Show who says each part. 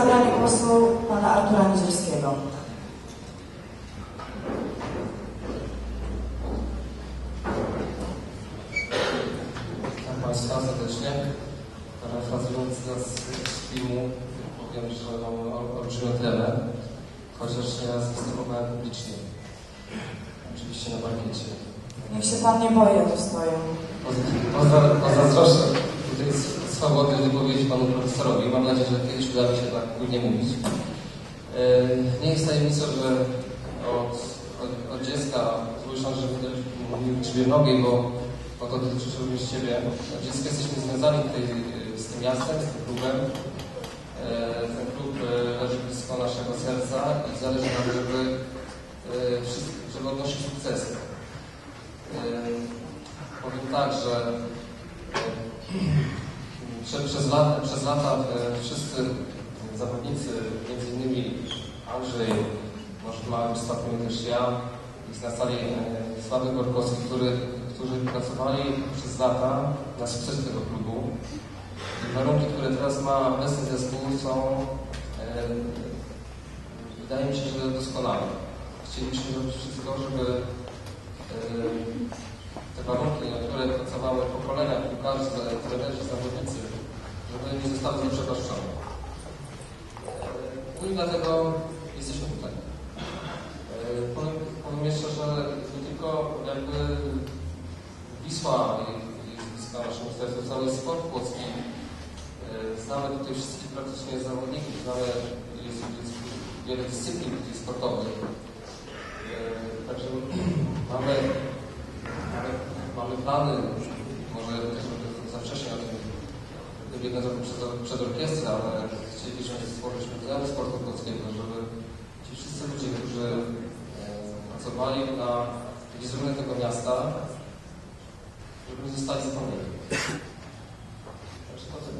Speaker 1: zabranie głosu pana Artura Nizerskiego.
Speaker 2: Witam Państwa serdecznie. Parafrazując nas z filmu, powiem, że mam olbrzymią tremę, chociaż nieraz występowałem publicznie. Oczywiście na parkiecie.
Speaker 1: Niech się pan nie boi, tu stoją.
Speaker 2: Poza- Pozazdroszczę tutaj s- swobody wypowiedzi panu profesorowi. Mam nadzieję, że kiedyś uda mi się tak płynnie mówić. E, Nie jest tajemnicą, że od, od, od dziecka słyszę, że będę mówił liczbie mnogiej, bo, bo to dotyczy również Ciebie. Od dziecka jesteśmy związani e, z tym miastem, z tym klubem. E, Ten klub leży blisko naszego serca i zależy nam, żeby, żeby odnosić sukcesy. Powiem tak, że przez, lata, przez lata e, wszyscy zawodnicy, między innymi Andrzej, może w małym stopniu też ja, jest na sali e, Sławek Gorkowski, który, którzy pracowali przez lata na sukces tego klubu. I warunki, które teraz ma obecny zespół są, e, wydaje mi się, że doskonałe. Chcielibyśmy zrobić wszystko, żeby e, te warunki, na które pracowały pokolenia piłkarzy, trenerzy, zawodnicy, żeby nie zostały zaprzepaszczone. No i dlatego jesteśmy tutaj. E, Powiem, jeszcze, że nie tylko jakby Wisła jest bliska naszemu sercu, cały sport płocki. E, Znamy tutaj wszystkich praktycznie zawodników, znamy, jest, jest wiele dyscyplin sportowych. E, Także Mamy, mamy plany, może też za wcześnie o tym biegnę trochę przed, przed orkiestrę, ale chcielibyśmy stworzyć Muzeum Sportu Polskiego, żeby ci wszyscy ludzie, którzy e, pracowali na wizerunek tego miasta, żeby zostali zapomnieni. Także to, co